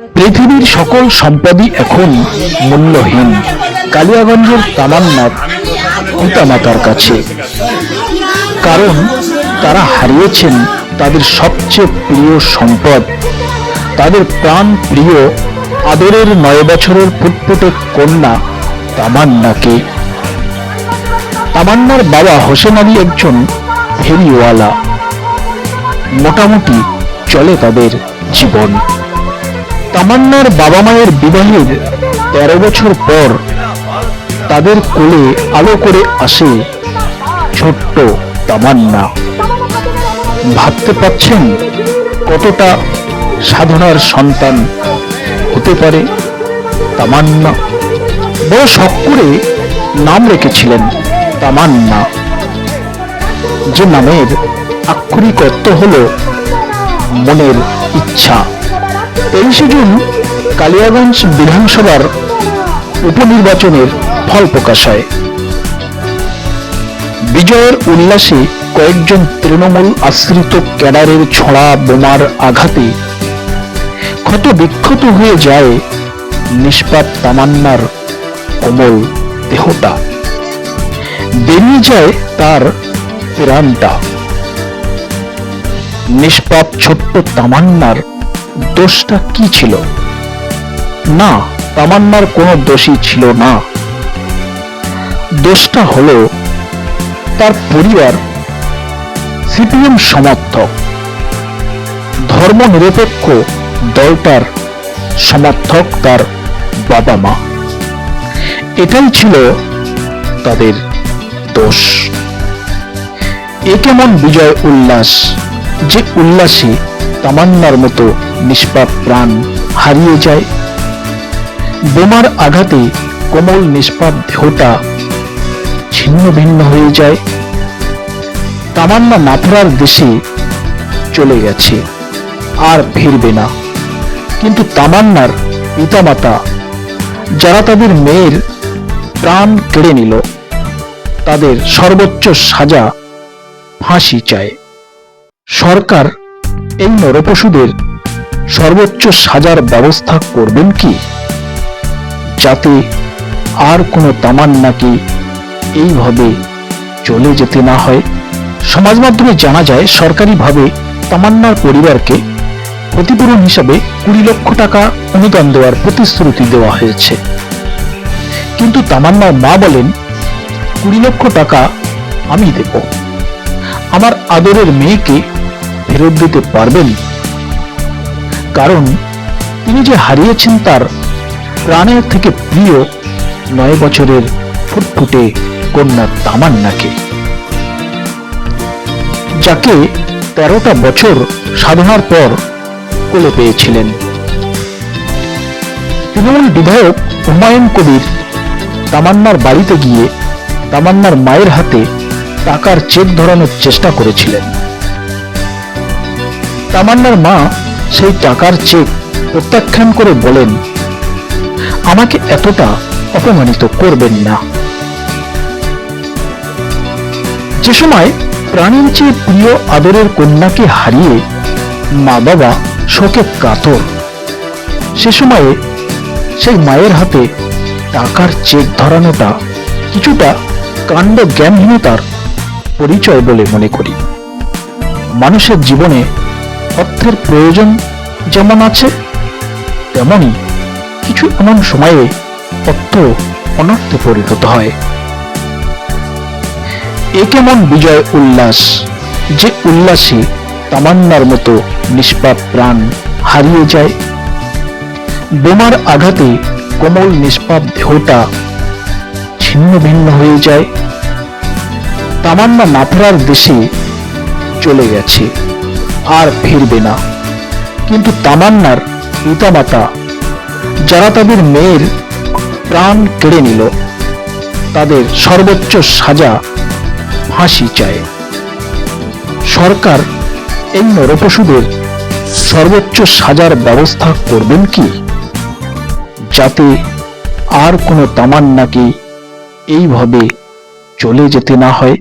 পৃথিবীর সকল সম্পদই এখন মূল্যহীন। কালিয়াগঞ্জের তামান্নার পিতামাতার কাছে। কারণ তারা হারিয়েছেন তাদের সবচেয়ে প্রিয় সম্পদ। তাদের প্রাণ প্রিয় আদরের নয় বছরের ফুটফুটে কন্যা তামান্নাকে। তামান্নার বাবা হোসেন আলী একজন ফেরিওয়ালা। মোটামুটি চলে তাদের জীবন। তামান্নার বাবা মায়ের বিবাহের তেরো বছর পর তাদের কোলে আলো করে আসে ছোট্ট তামান্না। ভাবতে পাচ্ছেন কতটা সাধনার সন্তান হতে পারে তামান্না? বড় শখ করে নাম রেখেছিলেন তামান্না। যে নামের আক্ষরিক অর্থ হল মনের ইচ্ছা। তেইশে জুন কালিয়াগঞ্জ বিধানসভার উপনির্বাচনের ফল প্রকাশ হয়। বিজয়ের উল্লাসে কয়েকজন তৃণমূল আশ্রিত ক্যাডারের ছড়া বোমার আঘাতে ক্ষত বিক্ষত হয়ে যায় নিষ্পাপ তামান্নার কোমল দেহটা বেরিয়ে যায় তার প্রাণটা। নিষ্পাপ ছোট্ট তামান্নার দোষটা কি ছিল? না, তামান্নার কোনো দোষী ছিল না। দোষটা হলো তার পরিবার, সিপিএম সমর্থক। ধর্মনিরপেক্ষ দলটার সমর্থক তার বাবা মা। এটাই ছিল তাদের দোষ। এ কেমন বিজয় উল্লাস, যে উল্লাসে তামান্নার মতো নিষ্পাপ প্রাণ হারিয়ে যায়। বোমার আঘাতে কোমল নিষ্পাপ দেহটা ছিন্ন ভিন্ন হয়ে যায়। তামান্না নাফরার দেশে চলে গেছে, আর ফিরবে না। কিন্তু তামান্নার পিতামাতা, যারা তাদের মেয়ের প্রাণ কেড়ে নিল, তাদের সর্বোচ্চ সাজা ফাঁসি চায়। সরকার এই নরপশুদের সর্বোচ্চ সাজার ব্যবস্থা করবেন কি? যাতে আর কোনো তামান্নাকে এইভাবে চলে যেতে না হয়? সমাজ মাধ্যমে জানা যায়, সরকারিভাবে তামান্নার পরিবারকে ক্ষতিপূরণ হিসাবে কুড়ি লক্ষ টাকা অনুদান দেওয়ার প্রতিশ্রুতি দেওয়া হয়েছে। কিন্তু তামান্নার মা বলেন, কুড়ি লক্ষ টাকা আমি দেব। আমার আদরের মেয়েকে ফেরত দিতে পারবেন কারণ তিনি যে হারিয়েছেন তার প্রাণের থেকে প্রিয় নয় বছরের ফুটফুটে কন্যা তামান্নাকে। যাকে তেরোটা বছর সাধনার পর কোলে পেয়েছিলেন। তৃণমূল বিধায়ক হুমায়ুন কবির তামান্নার বাড়িতে গিয়ে তামান্নার মায়ের হাতে টাকার চেক ধরানোর চেষ্টা করেছিলেন। তামান্নার মা সেই টাকার চেক প্রত্যাখ্যান করে বলেন, আমাকে এতটা অপমানিত করবেন না। যে সময় প্রাণীর চেয়ে প্রিয় আদরের কন্যাকে হারিয়ে মা বাবা শোকে কাতর। সে সময়ে সেই মায়ের হাতে টাকার চেক ধরানোটা কিছুটা কাণ্ড জ্ঞানহীনতার পরিচয় বলে মনে করি। মানুষের জীবনে অর্থের প্রয়োজন যেমন আছে তেমনই কিছু এমন সময়ে অর্থ অনর্থে পরিণত হয়। এ কেমন বিজয় উল্লাস যে উল্লাসে তামান্নার মতো নিষ্পাপ প্রাণ হারিয়ে যায়। বোমার আঘাতে কোমল নিষ্পাপ দেহটা ছিন্ন ভিন্ন হয়ে যায়। তামান্না নাফরার দেশে চলে গেছে। আর ফিরবে না। কিন্তু তামান্নার পিতামাতা, যারা তাদের মেয়ের প্রাণ কেড়ে নিল, তাদের সর্বোচ্চ সাজা ফাঁসি চায়। সরকার এই নরপশুদের সর্বোচ্চ সাজার ব্যবস্থা করবেন কি? যাতে আর কোনো তামান্নাকে এইভাবে চলে যেতে না হয়।